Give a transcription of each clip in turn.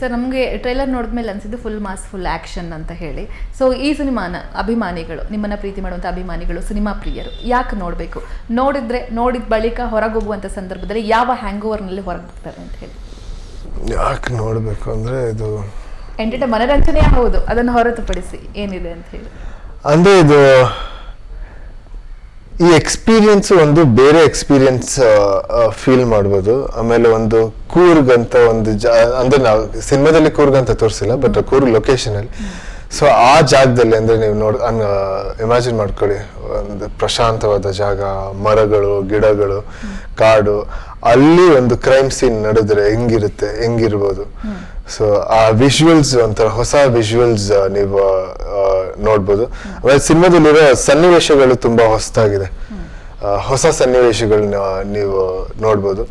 Sir ನಮಗೆ trailer ನೋಡಿದ್ಮೇಲೆ ಅನ್ಸಿದ್ದು ಫುಲ್ ಮಾಸ್ ಫುಲ್ ಆ್ಯಕ್ಷನ್ ಅಂತ ಹೇಳಿ. ಸೊ ಈ ಸಿನಿಮಾನ ಅಭಿಮಾನಿಗಳು ನಿಮ್ಮನ್ನ ಪ್ರೀತಿ ಮಾಡುವಂಥ ಅಭಿಮಾನಿಗಳು ಸಿನಿಮಾ ಪ್ರಿಯರು ಯಾಕೆ ನೋಡಬೇಕು? ನೋಡಿದ್ರೆ ನೋಡಿದ ಬಳಿಕ ಹೊರಗೋಗುವಂಥ ಸಂದರ್ಭದಲ್ಲಿ ಯಾವ ಹ್ಯಾಂಗ್ ಓವರ್ನಲ್ಲಿ ಹೊರಗೆ ಬರ್ತಾರೆ ಅಂತ ಹೇಳಿ. ಯಾಕೆ ನೋಡಬೇಕು ಅಂದರೆ ಇದು ಎಂಟರ್ಟೈನ್ ಮನೋರಂಜನೆ ಹೌದು. ಅದನ್ನು ಹೊರತುಪಡಿಸಿ ಏನಿದೆ ಅಂತ ಹೇಳಿ. ಅಂದರೆ ಇದು ಈ ಎಕ್ಸ್ಪೀರಿಯನ್ಸ್ ಒಂದು ಬೇರೆ ಎಕ್ಸ್ಪೀರಿಯನ್ಸ್ ಫೀಲ್ ಮಾಡ್ಬೋದು. ಆಮೇಲೆ ಒಂದು ಕೂರ್ಗ್ ಅಂತ ಒಂದು ಜಾ ಅಂದ್ರೆ ನಾವು ಸಿನಿಮಾದಲ್ಲಿ ಕೂರ್ಗ್ ಅಂತ ತೋರಿಸಿಲ್ಲ ಬಟ್ ಕೂರ್ಗ್ ಲೊಕೇಶನ್ ಅಲ್ಲಿ ಸೊ ಆ ಜಾಗದಲ್ಲಿ ಅಂದ್ರೆ ನೀವು ನೋಡ್ ಇಮ್ಯಾಜಿನ್ ಮಾಡ್ಕೊಳ್ಳಿ. ಒಂದು ಪ್ರಶಾಂತವಾದ ಜಾಗ ಮರಗಳು ಗಿಡಗಳು ಕಾಡು. ಅಲ್ಲಿ ಒಂದು ಕ್ರೈಮ್ ಸೀನ್ ನಡೆದ್ರೆ ಹೆಂಗಿರುತ್ತೆ ಹೆಂಗಿರ್ಬೋದು. ಸೊ ಆ ವಿಜುವಲ್ಸ್ ಒಂಥರ ಹೊಸ ವಿಜುವಲ್ಸ್ ನೀವು ನೋಡ್ಬೋದು. ಆಮೇಲೆ ಸಿನಿಮಾದಲ್ಲಿರೋ ಸನ್ನಿವೇಶಗಳು ತುಂಬಾ ಹೊಸದಾಗಿದೆ. ಹೊಸ ಸನ್ನಿವೇಶಗಳನ್ನ ನೀವು ನೋಡ್ಬೋದು.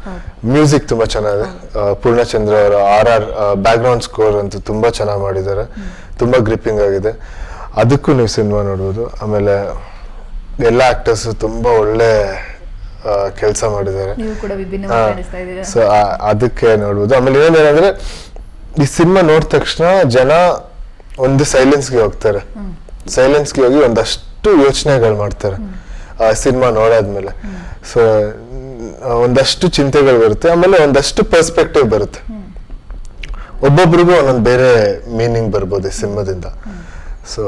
ಮ್ಯೂಸಿಕ್ ತುಂಬಾ ಚೆನ್ನಾಗಿದೆ. ಪೂರ್ಣಚಂದ್ರ ಅವರ R R background score ಅಂತೂ ತುಂಬಾ ಚೆನ್ನಾಗಿ ಮಾಡಿದ್ದಾರೆ. ತುಂಬಾ ಗ್ರಿಪ್ಪಿಂಗ್ ಆಗಿದೆ. ಅದಕ್ಕೂ ನೀವು ಸಿನಿಮಾ ನೋಡ್ಬೋದು. ಆಮೇಲೆ ಎಲ್ಲ ಆಕ್ಟರ್ಸ್ ತುಂಬಾ ಒಳ್ಳೆ ಕೆಲಸ ಮಾಡಿದ್ದಾರೆ. ಸೊ ಅದಕ್ಕೆ ನೋಡ್ಬೋದು. ಆಮೇಲೆ ಏನಂದ್ರೆ ಈ ಸಿನಿಮಾ ನೋಡಿದ ತಕ್ಷಣ ಜನ ಒಂದು ಸೈಲೆನ್ಸ್ಗೆ ಹೋಗ್ತಾರೆ. ಸೈಲೆನ್ಸ್ಗೆ ಹೋಗಿ ಒಂದಷ್ಟು ಯೋಚನೆಗಳು ಮಾಡ್ತಾರೆ. ಆ ಸಿನಿಮಾ ನೋಡಾದ್ಮೇಲೆ. ಸೊ ಒಂದಷ್ಟು ಚಿಂತೆಗಳು ಬರುತ್ತೆ. ಆಮೇಲೆ ಒಂದಷ್ಟು ಪರ್ಸ್ಪೆಕ್ಟಿವ್ ಬರುತ್ತೆ. ಒಬ್ಬೊಬ್ರಿಗೂ ಒಂದೊಂದು ಬೇರೆ ಮೀನಿಂಗ್ ಬರ್ಬೋದು ಈ ಸಿನಿಮಾದಿಂದ. ಸೊ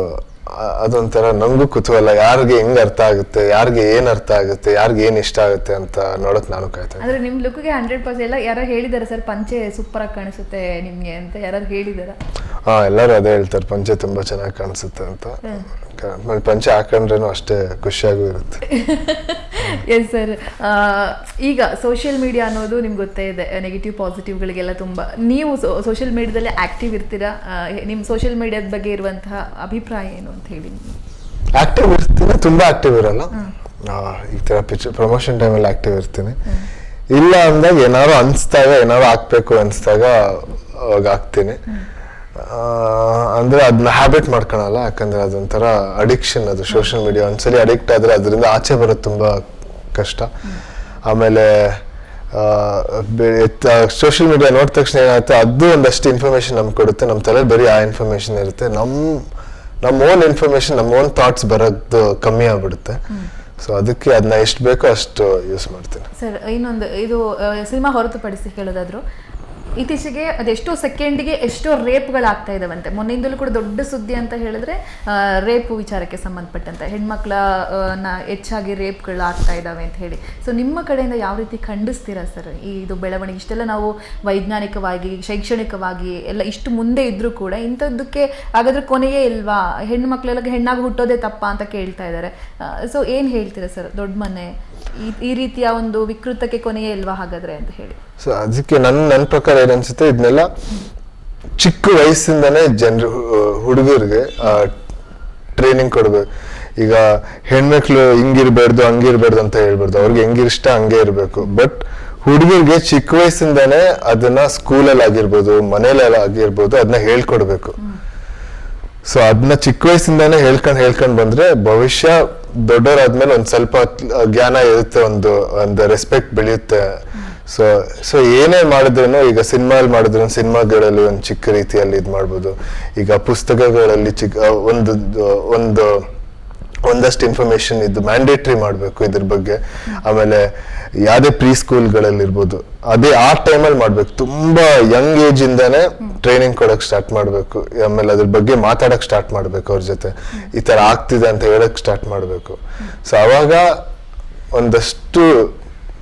ಅದೊಂಥರ ನಂಗೂ ಕುತೂಹಲ. ಯಾರಿಗೆ ಹೆಂಗ್ ಅರ್ಥ ಆಗುತ್ತೆ ಯಾರಿಗೆ ಏನ್ ಅರ್ಥ ಆಗುತ್ತೆ ಯಾರಿಗೆ ಏನ್ ಇಷ್ಟ ಆಗುತ್ತೆ ಅಂತ ನೋಡಕ್ ನಾನು ಕಾಯ್ತಾ. ಅಂದ್ರೆ ನಿಮ್ ಲುಕ್ಗೆ ಹಂಡ್ರೆಡ್ ಪರ್ಸೆಂಟ್ ಎಲ್ಲ ಯಾರೋ ಹೇಳಿದಾರೆ ಸರ್ ಪಂಚೆ ಸೂಪರ್ ಆಗಿ ಕಾಣಿಸುತ್ತೆ ನಿಮ್ಗೆ ಅಂತ ಯಾರು ಹೇಳಿದಾರ ಹಾ ಎಲ್ಲರೂ ಅದೇ ಹೇಳ್ತಾರೆ ಪಂಚೆ ತುಂಬಾ ಚೆನ್ನಾಗಿ ಕಾಣಿಸುತ್ತೆ ಅಂತ. ಆಮೇಲೆ ಪಂಚೆ ಹಾಕೊಂಡ್ರೇನು ಅಷ್ಟೇ ಖುಷಿಯಾಗೂ ಇರುತ್ತೆ. ಎಸ್ ಸರ್ ಈಗ ಸೋಷಿಯಲ್ ಮೀಡಿಯಾ ಅನ್ನೋದು ನಿಮ್ಗೆ ಗೊತ್ತೇ ಇದೆ ನೆಗೆಟಿವ್ ಪಾಸಿಟಿವ್ಗಳಿಗೆಲ್ಲ ತುಂಬ. ನೀವು ಸೋಷಿಯಲ್ ಮೀಡಿಯಾದಲ್ಲಿ ಆಕ್ಟಿವ್ ಇರ್ತೀರಾ? ನಿಮ್ಮ ಸೋಷಿಯಲ್ ಮೀಡಿಯಾದ ಬಗ್ಗೆ ಇರುವಂತಹ ಅಭಿಪ್ರಾಯ ಏನು ಅಂತ ಹೇಳಿ ಆಕ್ಟಿವ್ ಇರ್ತೀನಿ ತುಂಬಾ ಆಕ್ಟಿವ್ ಇರಲ್ಲ. ಈ ತರ ಪಿಕ್ಚರ್ ಪ್ರಮೋಷನ್ ಟೈಮಲ್ಲಿ ಆಕ್ಟಿವ್ ಇರ್ತೀನಿ. ಇಲ್ಲ ಅಂದಾಗ ಏನಾದ್ರು ಅನ್ಸ್ದಾಗ ಏನಾದ್ರು ಹಾಕ್ಬೇಕು ಅನ್ಸ್ದಾಗ ಅವಾಗ ಹಾಕ್ತೀನಿ. ಅಂದ್ರೆ ಅದನ್ನ ಹ್ಯಾಬಿಟ್ ಮಾಡ್ಕೊಳಲ್ಲ ಯಾಕಂದ್ರೆ ಅದೊಂಥರ ಅಡಿಕ್ಷನ್ ಅದು ಸೋಷಿಯಲ್ ಮೀಡಿಯಾ ಒಂದ್ಸಲಿ ಅಡಿಕ್ಟ್ ಆದ್ರೆ ಅದರಿಂದ ಆಚೆ ಬರೋದು ತುಂಬಾ ಕಷ್ಟ. ಆಮೇಲೆ ಸೋಷಿಯಲ್ ಮೀಡಿಯಾ ನೋಡಿದ ತಕ್ಷಣ ಏನಾಗುತ್ತೆ ಅದು ಒಂದಷ್ಟು ಇನ್ಫಾರ್ಮೇಶನ್ ನಮ್ಗೆ ಕೊಡುತ್ತೆ. ನಮ್ಮ ತಲೆ ಬರೀ ಆ ಇನ್ಫಾರ್ಮೇಶನ್ ಇರುತ್ತೆ. ನಮ್ಮ ನಮ್ಮ ಓನ್ ಇನ್ಫಾರ್ಮೇಶನ್ ನಮ್ಮ ಓನ್ ಥಾಟ್ಸ್ ಬರೋದು ಕಮ್ಮಿ ಆಗ್ಬಿಡುತ್ತೆ. ಸೊ ಅದಕ್ಕೆ ಅದನ್ನ ಎಷ್ಟು ಬೇಕೋ ಅಷ್ಟು ಯೂಸ್ ಮಾಡ್ತೀನಿ. ಸರ್ ಇನ್ನೊಂದು ಇದು ಸಿನಿಮಾ ಹೊರತುಪಡಿಸಿ ಹೇಳೋದಾದ್ರು ಇತ್ತೀಚೆಗೆ ಅದೆಷ್ಟೋ ಸೆಕೆಂಡಿಗೆ ಎಷ್ಟೋ ರೇಪ್ಗಳಾಗ್ತಾ ಇದಾವಂತೆ. ಮೊನ್ನೆಯಿಂದಲೂ ಕೂಡ ದೊಡ್ಡ ಸುದ್ದಿ ಅಂತ ಹೇಳಿದ್ರೆ ರೇಪ್ ವಿಚಾರಕ್ಕೆ ಸಂಬಂಧಪಟ್ಟಂತೆ. ಹೆಣ್ಮಕ್ಳ ಹೆಚ್ಚಾಗಿ ರೇಪ್ಗಳು ಆಗ್ತಾ ಇದ್ದಾವೆ ಅಂತ ಹೇಳಿ. ಸೊ ನಿಮ್ಮ ಕಡೆಯಿಂದ ಯಾವ ರೀತಿ ಖಂಡಿಸ್ತೀರಾ ಸರ್ ಈ ಇದು ಬೆಳವಣಿಗೆ? ಇಷ್ಟೆಲ್ಲ ನಾವು ವೈಜ್ಞಾನಿಕವಾಗಿ, ಶೈಕ್ಷಣಿಕವಾಗಿ ಎಲ್ಲ ಇಷ್ಟು ಮುಂದೆ ಇದ್ರೂ ಕೂಡ ಇಂಥದ್ದಕ್ಕೆ ಹಾಗಾದ್ರೆ ಕೊನೆಯೇ ಇಲ್ವಾ? ಹೆಣ್ಮಕ್ಳೆಲ್ಲ ಹೆಣ್ಣಾಗಿ ಹುಟ್ಟೋದೇ ತಪ್ಪ ಅಂತ ಕೇಳ್ತಾ ಇದ್ದಾರೆ ಸೊ ಏನು ಹೇಳ್ತೀರಾ ಸರ್? ದೊಡ್ಡ ಮನೆ, ಈ ರೀತಿಯ ಒಂದು ವಿಕೃತಕ್ಕೆ ಕೊನೆಯೇ ಇಲ್ವಾ ಹಾಗಾದ್ರೆ ಅಂತ ಹೇಳಿ. ಸೊ ಅದಕ್ಕೆ ನನ್ನ ನನ್ನ ಪ್ರಕಾರ ಏನನ್ಸುತ್ತೆ ಇದನ್ನೆಲ್ಲ ಚಿಕ್ಕ ವಯಸ್ಸಿಂದನೇ ಜನರು ಹುಡುಗರಿಗೆ ಟ್ರೈನಿಂಗ್ ಕೊಡ್ಬೇಕು. ಈಗ ಹೆಣ್ಮಕ್ಳು ಹಿಂಗಿರ್ಬಾರ್ದು, ಹಂಗಿರ್ಬಾರ್ದು ಅಂತ ಹೇಳ್ಬಾರ್ದು. ಅವ್ರಿಗೆ ಹೆಂಗಿಷ್ಟ ಹಂಗೆ ಇರಬೇಕು. ಬಟ್ ಹುಡುಗರಿಗೆ ಚಿಕ್ಕ ವಯಸ್ಸಿಂದಾನೇ ಅದನ್ನ ಸ್ಕೂಲಲ್ಲಿ ಆಗಿರ್ಬೋದು, ಮನೇಲೆಲ್ಲ ಆಗಿರ್ಬೋದು ಅದನ್ನ ಹೇಳ್ಕೊಡ್ಬೇಕು. ಸೊ ಅದನ್ನ ಚಿಕ್ಕ ವಯಸ್ಸಿಂದಾನೇ ಹೇಳ್ಕೊಂಡು, ಹೇಳ್ಕೊಂಡ್ ಬಂದ್ರೆ ಭವಿಷ್ಯ ದೊಡ್ಡವರಾದ್ಮೇಲೆ ಒಂದು ಸ್ವಲ್ಪ ಜ್ಞಾನ ಇರುತ್ತೆ, ಒಂದು ಒಂದು ರೆಸ್ಪೆಕ್ಟ್ ಬೆಳೆಯುತ್ತೆ. ಸೊ ಸೊ ಏನೇ ಮಾಡಿದ್ರು ಈಗ ಸಿನಿಮಾಲ್ ಮಾಡಿದ್ರು, ಸಿನಿಮಾಗಳಲ್ಲಿ ಒಂದು ಚಿಕ್ಕ ರೀತಿಯಲ್ಲಿ ಇದು ಮಾಡ್ಬೋದು. ಈಗ ಪುಸ್ತಕಗಳಲ್ಲಿ ಚಿಕ್ಕ ಒಂದು ಒಂದು, ಒಂದಷ್ಟು ಇನ್ಫಾರ್ಮೇಶನ್ ಇದು ಮ್ಯಾಂಡೇಟ್ರಿ ಮಾಡಬೇಕು ಇದ್ರ ಬಗ್ಗೆ. ಆಮೇಲೆ ಯಾವುದೇ ಪ್ರೀ ಸ್ಕೂಲ್ಗಳಲ್ಲಿ ಇರ್ಬೋದು. ಅದೇ ಆ ಟೈಮಲ್ಲಿ ಮಾಡಬೇಕು. ತುಂಬ ಯಂಗ್ ಏಜ್ ಇಂದಾನೆ ಟ್ರೈನಿಂಗ್ ಕೊಡೋಕೆ ಸ್ಟಾರ್ಟ್ ಮಾಡಬೇಕು. ಆಮೇಲೆ ಅದ್ರ ಬಗ್ಗೆ ಮಾತಾಡೋಕೆ ಸ್ಟಾರ್ಟ್ ಮಾಡಬೇಕು ಅವ್ರ ಜೊತೆ. ಈ ಥರ ಆಗ್ತಿದೆ ಅಂತ ಹೇಳೋಕೆ ಸ್ಟಾರ್ಟ್ ಮಾಡಬೇಕು. ಸೊ ಅವಾಗ ಒಂದಷ್ಟು